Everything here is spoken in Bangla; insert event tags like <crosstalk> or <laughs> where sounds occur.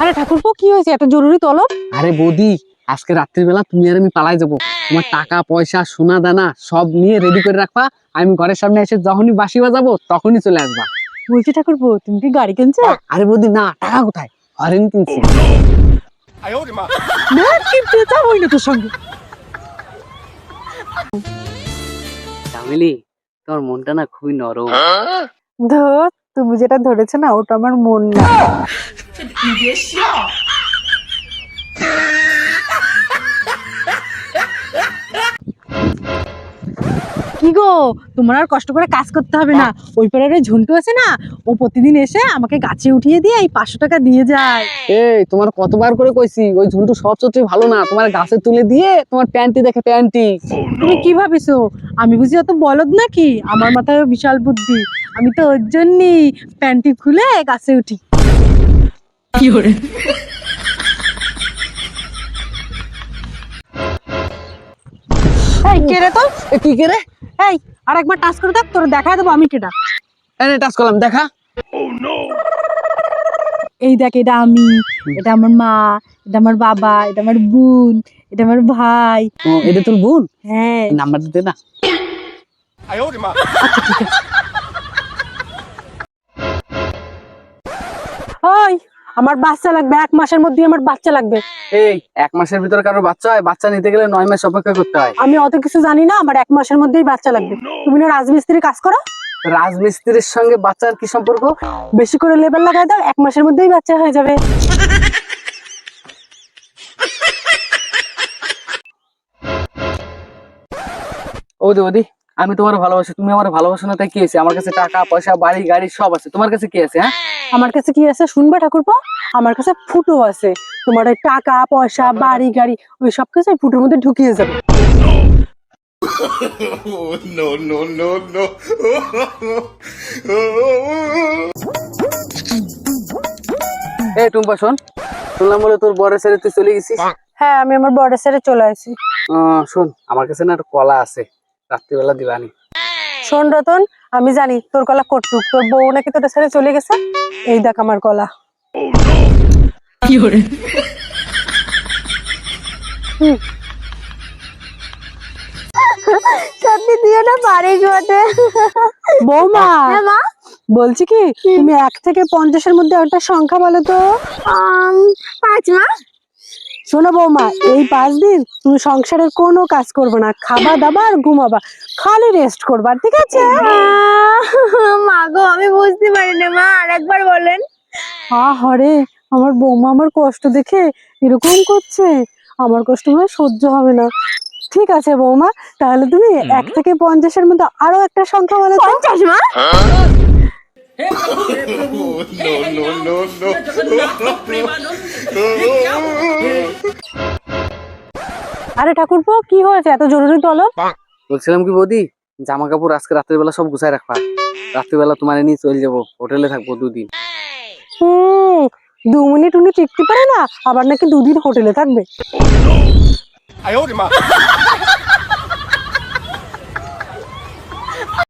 আরে ঠাকুরপো কি হয়েছে? এত জরুরি তলব আরে বৌদি আজকে রাত্রিবেলা তুমি আর আমি পালাই যাব। তোমার টাকা পয়সা সোনা দানা সব নিয়ে রেডি করে রাখবা। আমি ঘরের সামনে এসে যখনই বাঁশি বাজাবো তখনই চলে আসবা। বলছি ঠাকুরপো তুমি কি গাড়ি কিনছো? আরে বৌদি না টাকা কোথায়? হরেন কিনছি। না কিনতে যাবোই না তোর সঙ্গে। চামেলি তোমার মনটা না খুবই নরম। ধর তুমি যেটা ধরেছে না ওটা আমার মন না। <laughs> তোমার আর কষ্ট করে কাজ করতে হবে না। ওই পাড়ার ওই ঝন্টু আছে না ও প্রতিদিন এসে আমাকে গাছে উঠিয়ে দিয়ে এই পাঁচশো টাকা দিয়ে যায়। এই তোমার কতবার করে কইছি ওই ঝুন্টু সব চত্বই ভালো না তোমার গাছে তুলে দিয়ে তোমার প্যান্টি দেখে প্যান্টি। তুমি কি ভাবিছো? আমি বুঝি অত বলদ নাকি? আমার মাথায় বিশাল বুদ্ধি। আমি তো ওর জন্যই প্যান্টি খুলে গাছে উঠি। কি কে রে তো কি করে এই আর একবার টাচ করে দেখ তোর দেখায় দেবো আমি কেটা এনে টাচ করলাম দেখা। এই দেখ এটা আমি এটা আমার মা এটা আমার বাবা এটা আমার বোন এটা আমার ভাই। এটা তোর বোন? হ্যাঁ। নাম্বার দিতে না। ওই আমার বাচ্চা লাগবে এক মাসের মধ্যে আমার বাচ্চা লাগবে। এই এক মাসের ভিতরে কারও বাচ্চা হয়? বাচ্চা নিতে গেলে নয় মাস অপেক্ষা করতে হয়। আমি অত কিছু জানি না আমার এক মাসের মধ্যেই বাচ্চা লাগবে। তুমি না রাজমিস্ত্রি কাজ করো? রাজমিস্ত্রির সঙ্গে বাচ্চার কি সম্পর্ক? বেশি করে লেবেল লাগাই দাও এক মাসের মধ্যেই বাচ্চা হয়ে যাবে। ওদি ওদি আমি তোমার ভালোবাসি তুমি আমার ভালোবাসো না তাই কি আছে আমার কাছে টাকা পয়সা বাড়ি গাড়ি সব আছে। তোমার কাছে কি আছে হ্যাঁ? আমার কাছে কি আছে? শুনবে ঠাকুরপো? আমার কাছে ফুটো আছে। তোমার ওই টাকা পয়সা বাড়ি গাড়ি ওই সব কিছু ওই ফুটোর মধ্যে ঢুকিয়ে যাবে। No, no, no, no. এই টুম্পা শোন। শুনলাম বলে তোর বরের ছেড়ে তুই চলে গেছিস? হ্যাঁ আমি আমার বর্ডার ছেড়ে চলে আসি। আহ, শোন আমার কাছে না একটা কলা আছে। রাত্রিবেলা দিবানি। শোন রতন আমি জানি তোর কলা কটুক তোর বউ নাকি তোর ছেড়ে চলে গেছে। এই দেখ আমার কলা সত্যি দিয়ে না বটে বৌমা। হ্যাঁ মা। বলছি কি তুমি এক থেকে পঞ্চাশের মধ্যে একটা সংখ্যা বলো তো। পাঁচ মা। শোনো বৌমা এই পাঁচ দিন তুমি সংসারের কোনো কাজ করবে না। খাবা দাবা আর ঘুমাবা। খালি রেস্ট করবা ঠিক আছে? আহ, মা গো আমি বুঝতে পারিনি মা আরেকবার বলেন। আহারে আমার বৌমা আমার কষ্ট দেখে এরকম করছে। আমার কষ্ট মনে সহ্য হবে না। ঠিক আছে বৌমা তাহলে তুমি এক থেকে পঞ্চাশের মধ্যে আরও একটা সংখ্যা বলো পঞ্চাশ মা? no, no, no. আরে ঠাকুরপো কি হয়েছে? এত জরুরি তলব বলছিলাম কি বৌদি জামা কাপড় আজকে রাত্রের বেলা সব গুছাই রাখবা। রাত্রিবেলা তোমার এনে চলে যাব হোটেলে থাকব দুদিন। হম দু মিনিট উনি টিকতে পারে না আবার নাকি দুদিন হোটেলে থাকবে।